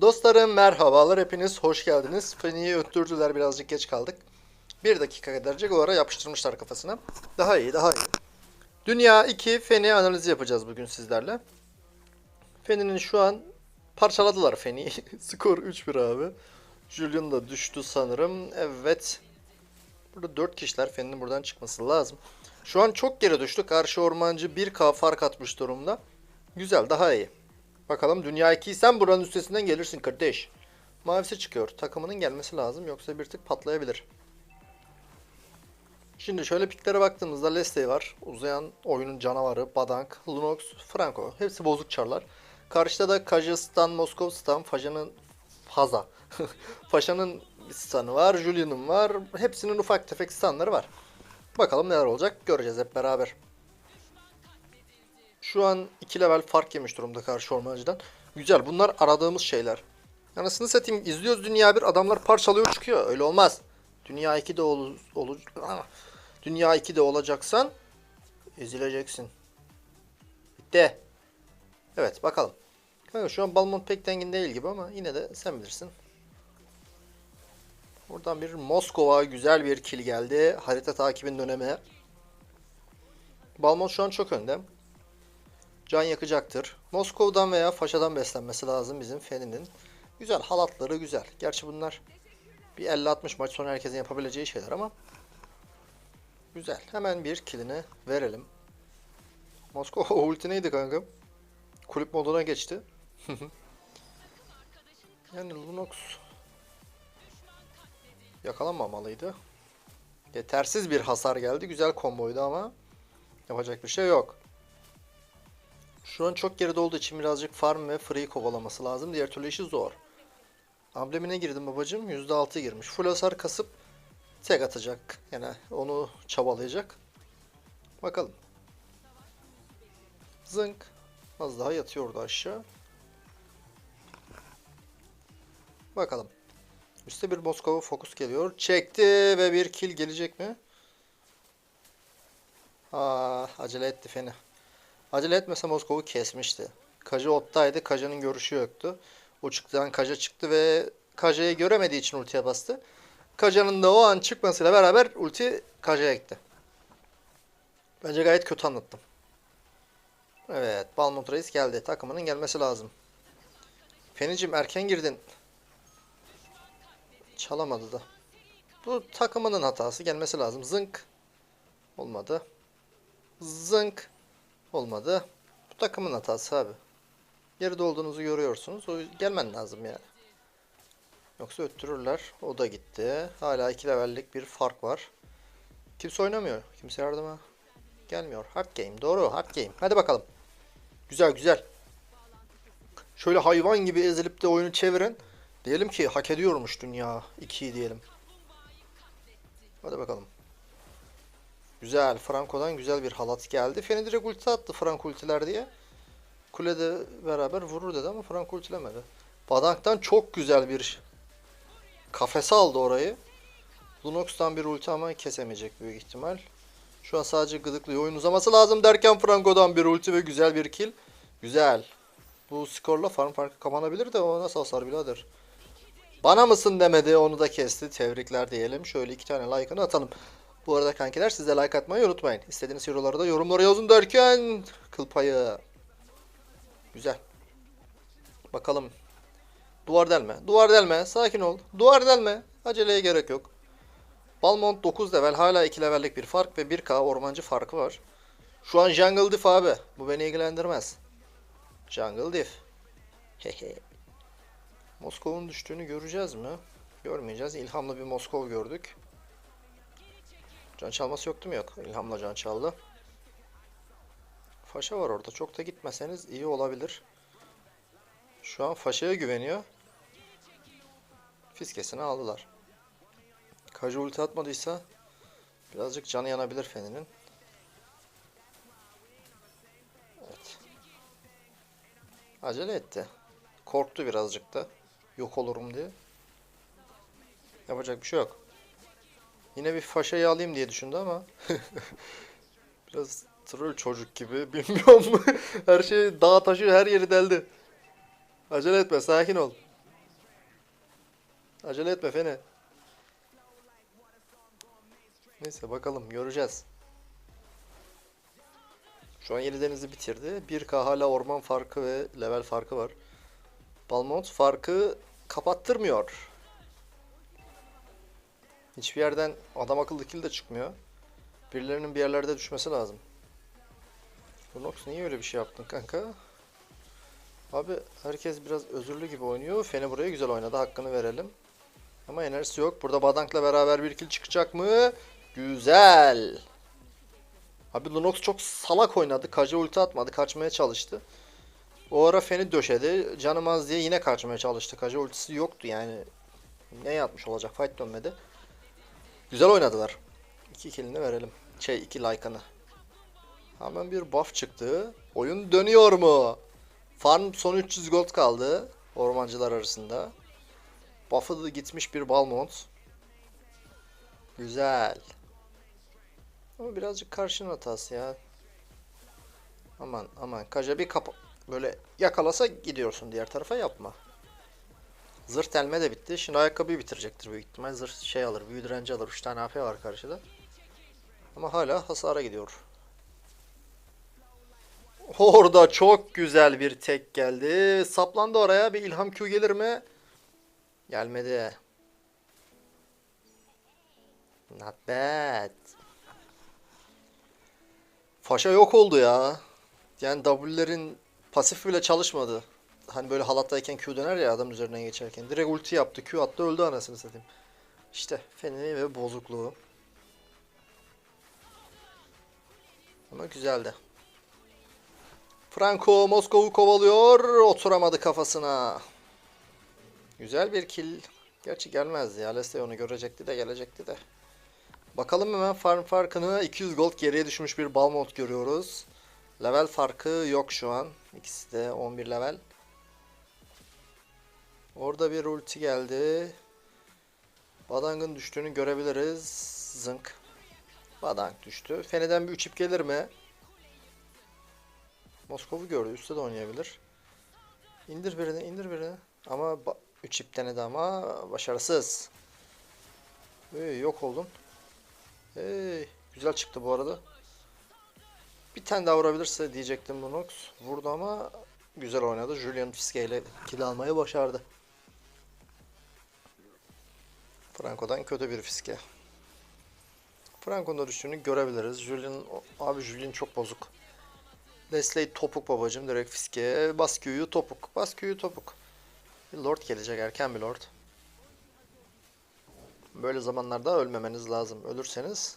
Dostlarım merhabalar hepiniz hoş geldiniz. Feni'yi öttürdüler birazcık geç kaldık. Bir dakika kadarcık o ara yapıştırmışlar kafasına. Daha iyi daha iyi. Dünya 2 Feni analizi yapacağız bugün sizlerle. Feni'nin şu an parçaladılar Feni'yi. Skor 3-1 abi. Julian da düştü sanırım. Evet. Burada 4 kişiler Feni'nin buradan çıkması lazım. Şu an çok geri düştü. Karşı ormancı 1K fark atmış durumda. Güzel daha iyi. Bakalım Dünya 2'yi sen buranın üstesinden gelirsin kardeş. Mavisi çıkıyor. Takımının gelmesi lazım yoksa bir tık patlayabilir. Şimdi şöyle piklere baktığımızda Leslie var. Uzayan oyunun canavarı, Badank, Lunox, Franco. Hepsi bozuk çarlar. Karşıda da Kajistan, Moskov Stan, Faja'nın Faza. Faşa'nın stanı var, Julian'ın var. Hepsinin ufak tefek stanları var. Bakalım neler olacak göreceğiz hep beraber. Şu an 2 level fark yemiş durumda karşı ormancıdan. Güzel bunlar aradığımız şeyler. Anasını satayım izliyoruz dünya bir adamlar parçalıyor çıkıyor. Öyle olmaz. Dünya 2'de ol, olu, Ah! Dünya 2'de olacaksan ezileceksin. Bitti. Evet bakalım. Kanka şu an Balmont pek dengin değil gibi ama yine de sen bilirsin. Buradan bir Moskova güzel bir kill geldi. Harita takibin dönemi. Balmont şu an çok önde. Can yakacaktır. Moskova'dan veya Faşa'dan beslenmesi lazım bizim Feni'nin. Güzel halatları güzel. Gerçi bunlar bir 50-60 maç sonra herkesin yapabileceği şeyler ama güzel. Hemen bir kilini verelim. Moskova ulti neydi kanka? Kulüp moduna geçti. yani Lunox yakalanmamalıydı. Yetersiz bir hasar geldi. Güzel komboydu ama yapacak bir şey yok. Şu an çok geride olduğu için birazcık farm ve free kovalaması lazım. Diğer türlü işi zor. Amblemine girdim babacım. %6 girmiş. Full hasar kasıp tek atacak. Yani onu çabalayacak. Bakalım. Zınk. Az daha yatıyordu aşağı. Bakalım. Üste bir Moskova fokus geliyor. Çekti ve bir kill gelecek mi? Aa, acele etti fena. Acele etmese Moskov'u kesmişti. Kaja ottaydı. Kaja'nın görüşü yoktu. O çıktıdan Kaja çıktı ve Kaja'yı göremediği için ultiye bastı. Kaja'nın da o an çıkmasıyla beraber ulti Kaja'ya gitti. Bence gayet kötü anlattım. Evet. Balmont Reis geldi. Takımının gelmesi lazım. Fenicim erken girdin. Çalamadı da. Bu takımının hatası. Gelmesi lazım. Zınk. Olmadı. Zınk. Olmadı. Bu takımın hatası abi. Geride olduğunuzu görüyorsunuz. O gelmen lazım yani. Yoksa öttürürler. O da gitti. Hala 2 levellik bir fark var. Kimse oynamıyor. Kimse yardıma gelmiyor. Hard game. Doğru. Hard game. Hadi bakalım. Güzel güzel. Şöyle hayvan gibi ezilip de oyunu çevirin. Diyelim ki hak ediyormuş dünya 2'yi diyelim. Hadi bakalım. Güzel. Franco'dan güzel bir halat geldi. Feni direkt ulti attı Franco ultiler diye. Kulede beraber vurur dedi ama Franco ultilemedi. Badank'tan çok güzel bir kafese aldı orayı. Lunox'tan bir ulti ama kesemeyecek büyük ihtimal. Şu an sadece gıdıklıyor. Oyun uzaması lazım derken Franco'dan bir ulti ve güzel bir kill. Güzel. Bu skorla farm farkı kapanabilir de o nasıl hasar birader. Bana mısın demedi onu da kesti. Tebrikler diyelim. Şöyle iki tane like'ını atalım. Bu arada kankiler siz de like atmayı unutmayın. İstediğiniz hero'ları da yorumlara yazın derken kıl payı. Güzel. Bakalım. Duvar delme. Duvar delme. Sakin ol. Duvar delme. Aceleye gerek yok. Balmont 9 level. Hala 2 levellik bir fark ve 1k ormancı farkı var. Şu an Jungle Diff abi. Bu beni ilgilendirmez. Jungle Diff. Hehe. Moskov'un düştüğünü göreceğiz mi? Görmeyeceğiz. İlhamlı bir Moskov gördük. Can çalması yoktu mu? Yok. İlhamla can çaldı. Faşa var orada. Çok da gitmeseniz iyi olabilir. Şu an Faşa'ya güveniyor. Fiskesini aldılar. Kaju ulti atmadıysa birazcık canı yanabilir Feni'nin. Evet. Acele etti. Korktu birazcık da. Yok olurum diye. Yapacak bir şey yok. Yine bir faşayı alayım diye düşündü ama biraz troll çocuk gibi bilmiyorum. her şey dağ taşı her yeri deldi. Acele etme sakin ol. Acele etme Feni. Neyse bakalım göreceğiz. Şu an Yenideniz'i bitirdi. 1K hala orman farkı ve level farkı var. Balmont farkı kapattırmıyor. Hiçbir yerden adam akıllı kill de çıkmıyor. Birilerinin bir yerlerde düşmesi lazım. Lunox niye öyle bir şey yaptın kanka? Abi herkes biraz özürlü gibi oynuyor. Feni buraya güzel oynadı. Hakkını verelim. Ama enerjisi yok. Burada Badank'la beraber bir kill çıkacak mı? Güzel. Abi Lunox çok salak oynadı. Kaja ulti atmadı. Kaçmaya çalıştı. O ara Feni döşedi. Canım az diye yine kaçmaya çalıştı. Kaja ultisi yoktu yani. Ne yapmış olacak? Fight dönmedi. Güzel oynadılar. 2 killini verelim. Şey 2 like'ını. Hemen bir buff çıktı. Oyun dönüyor mu? Farm son 300 gold kaldı. Ormancılar arasında. Buff'ı da gitmiş bir Balmont. Güzel. Ama birazcık karşının hatası ya. Aman aman. Kaja bir kapa... Böyle yakalasa gidiyorsun diğer tarafa yapma. Zırh telme de bitti. Şimdi ayakkabıyı bitirecektir büyük ihtimal. Zırh şey alır. Büyü direnci alır. 3 tane AP var karşıda. Ama hala hasara gidiyor. Orada çok güzel bir tek geldi. Saplandı oraya. Bir ilham Q gelir mi? Gelmedi. Not bad. Faşa yok oldu ya. Yani W'lerin pasif bile çalışmadı. Hani böyle halattayken Q döner ya adam üzerinden geçerken. Direkt ulti yaptı. Q attı öldü anasını satayım. İşte feni ve bozukluğu. Ama güzeldi. Franco Moskov'u kovalıyor. Oturamadı kafasına. Güzel bir kill. Gerçi gelmezdi ya. Onu görecekti de gelecekti de. Bakalım hemen farm farkını 200 gold geriye düşmüş bir Balmont görüyoruz. Level farkı yok şu an. İkisi de 11 level. Orada bir ulti geldi. Badang'ın düştüğünü görebiliriz. Zınk. Badang düştü. Feni'den bir 3 ip gelir mi? Moskov'u gördü. Üstte de oynayabilir. İndir birini, indir birini. Ama 3 ip denedi ama başarısız. Hey, yok oldun. Hey, güzel çıktı bu arada. Bir tane daha vurabilirse diyecektim Lunox. Vurdu ama güzel oynadı. Julian Fiske ile kill almayı başardı. Franco'dan kötü bir Fiske. Franco'nun da düştüğünü görebiliriz. Julian, abi Julian çok bozuk. Leslie topuk babacım direkt Fiske. Basküyü topuk. Basküyü topuk. Bir lord gelecek erken bir lord. Böyle zamanlarda ölmemeniz lazım. Ölürseniz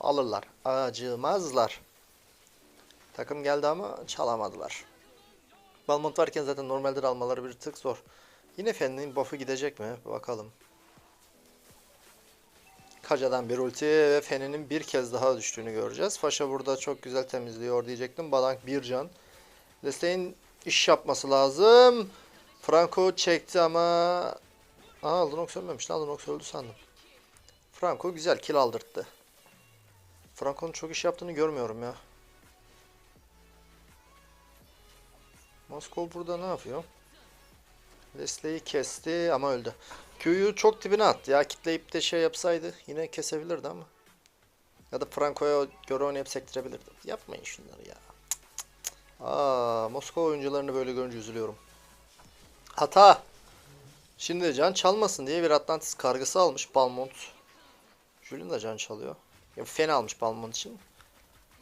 alırlar. Acımazlar. Takım geldi ama çalamadılar. Balmont varken zaten normalde de almaları bir tık zor. Yine Fen'in buff'ı gidecek mi? Bakalım. Kaja'dan bir ulti ve Fen'in bir kez daha düştüğünü göreceğiz. Faşa burada çok güzel temizliyor diyecektim. Badank bir can. Lesley'in iş yapması lazım. Franco çekti ama... Aa Lunox ölmemiş lan. Lunox öldü sandım. Franco güzel kill aldırttı. Franco'nun çok iş yaptığını görmüyorum ya. Moskov burada ne yapıyor? Leslie'yi kesti ama öldü. Q'yu çok dibine attı ya. Kitleyip de şey yapsaydı yine kesebilirdi ama. Ya da Franco'ya göre oynayıp sektirebilirdi. Yapmayın şunları ya. Aa, Moskova oyuncularını böyle görünce üzülüyorum. Hata. Şimdi can çalmasın diye bir Atlantis kargısı almış Balmont. Julian da can çalıyor. Ya Fen almış Balmont için.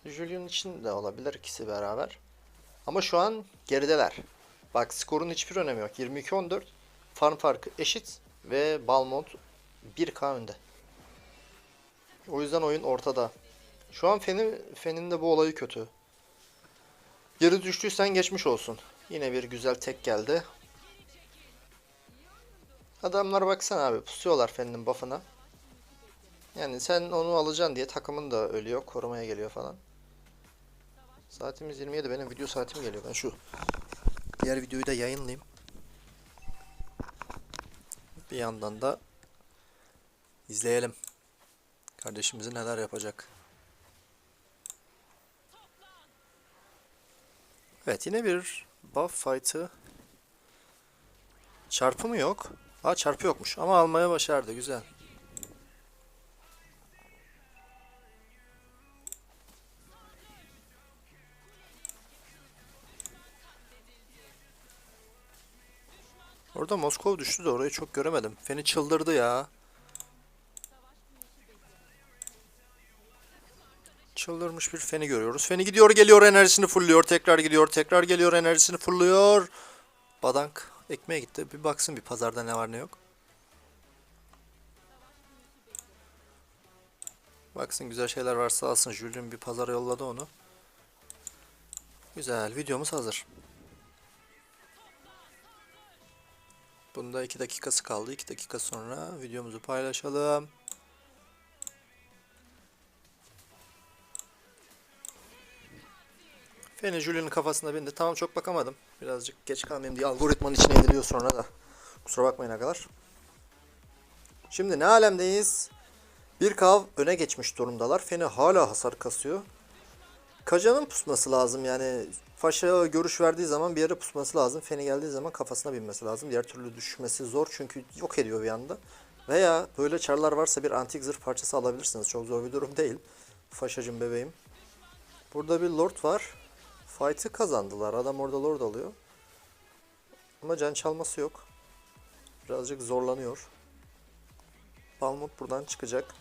Julian için de olabilir ikisi beraber. Ama şu an gerideler. Bak skorun hiçbir önemi yok. 22-14. Farm farkı eşit. Ve Balmont 1K önde. O yüzden oyun ortada. Şu an Fen'in, Fen'in de bu olayı kötü. Geri düştüysen geçmiş olsun. Yine bir güzel tek geldi. Adamlar baksana abi pusuyorlar Fen'in buff'ına. Yani sen onu alacaksın diye takımın da ölüyor. Korumaya geliyor falan. Saatimiz 27 benim video saatim geliyor. Ben şu diğer videoyu da yayınlayayım. Bir yandan da izleyelim. Kardeşimizi neler yapacak. Evet yine bir buff fight'ı. Çarpımı yok. Aa çarpı yokmuş ama almaya başardı. Güzel. Orada Moskova düştü de orayı çok göremedim. Feni çıldırdı ya. Çıldırmış bir Feni görüyoruz. Feni gidiyor geliyor enerjisini fulluyor. Tekrar gidiyor tekrar geliyor enerjisini fulluyor. Badank ekmeğe gitti. Bir baksın bir pazarda ne var ne yok. Baksın güzel şeyler varsa alsın. Julian bir pazara yolladı onu. Güzel videomuz hazır. Bunda 2 dakikası kaldı. 2 dakika sonra videomuzu paylaşalım. Feni Julian'ın kafasına bindi. Tamam çok bakamadım. Birazcık geç kalmayayım diye algoritmanın içine ediliyor sonra da. Kusura bakmayın arkadaşlar. Şimdi ne alemdeyiz? Bir kav öne geçmiş durumdalar. Feni hala hasar kasıyor. Kaja'nın pusması lazım yani. Faşa görüş verdiği zaman bir yere pusması lazım. Feni geldiği zaman kafasına binmesi lazım. Diğer türlü düşmesi zor çünkü yok ediyor bir anda. Veya böyle çarlar varsa bir antik zırh parçası alabilirsiniz. Çok zor bir durum değil. Faşacım bebeğim. Burada bir lord var. Fight'ı kazandılar. Adam orada lord alıyor. Ama can çalması yok. Birazcık zorlanıyor. Balmont buradan çıkacak.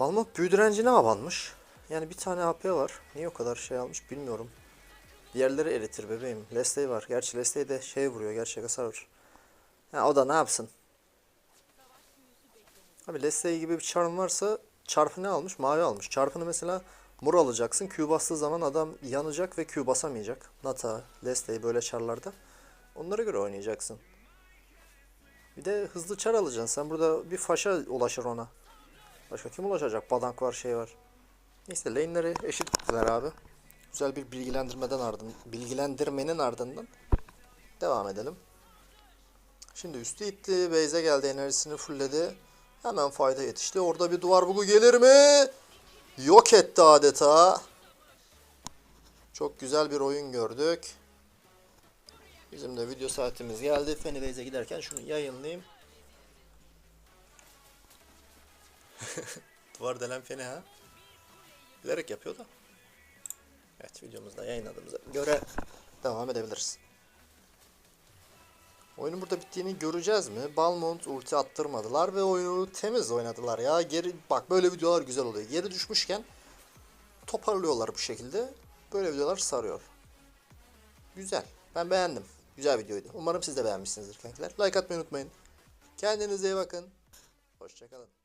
Balmont büyü direncine abanmış. Yani bir tane AP var. Niye o kadar şey almış bilmiyorum. Diğerleri eritir bebeğim. Leslie var. Gerçi Leslie de şey vuruyor. Gerçek hasar var. Ha, o da ne yapsın? Abi Leslie gibi bir charm varsa çarpı ne almış? Mavi almış. Çarpını mesela mor alacaksın. Q bastığı zaman adam yanacak ve Q basamayacak. Nata, Leslie böyle charlarda. Onlara göre oynayacaksın. Bir de hızlı çar alacaksın. Sen burada bir faşa ulaşır ona. Başka kim ulaşacak? Badank var, şey var. Neyse lane'leri eşit gittiler abi. Güzel bir bilgilendirmeden ardından, bilgilendirmenin ardından devam edelim. Şimdi üstü itti, base'e geldi, enerjisini fullledi. Hemen fayda yetişti. Orada bir duvar bugu gelir mi? Yok etti adeta. Çok güzel bir oyun gördük. Bizim de video saatimiz geldi. Feni base'e giderken şunu yayınlayayım. Duvar delen Feni ha. Bilerek yapıyor da. Evet videomuzda yayınladığımıza göre devam edebiliriz. Oyunun burada bittiğini göreceğiz mi? Balmont ulti attırmadılar ve oyunu temiz oynadılar ya. Geri bak böyle videolar güzel oluyor. Geri düşmüşken toparlıyorlar bu şekilde. Böyle videolar sarıyor. Güzel. Ben beğendim. Güzel videoydu. Umarım siz de beğenmişsinizdir kankiler. Like atmayı unutmayın. Kendinize iyi bakın. Hoşçakalın.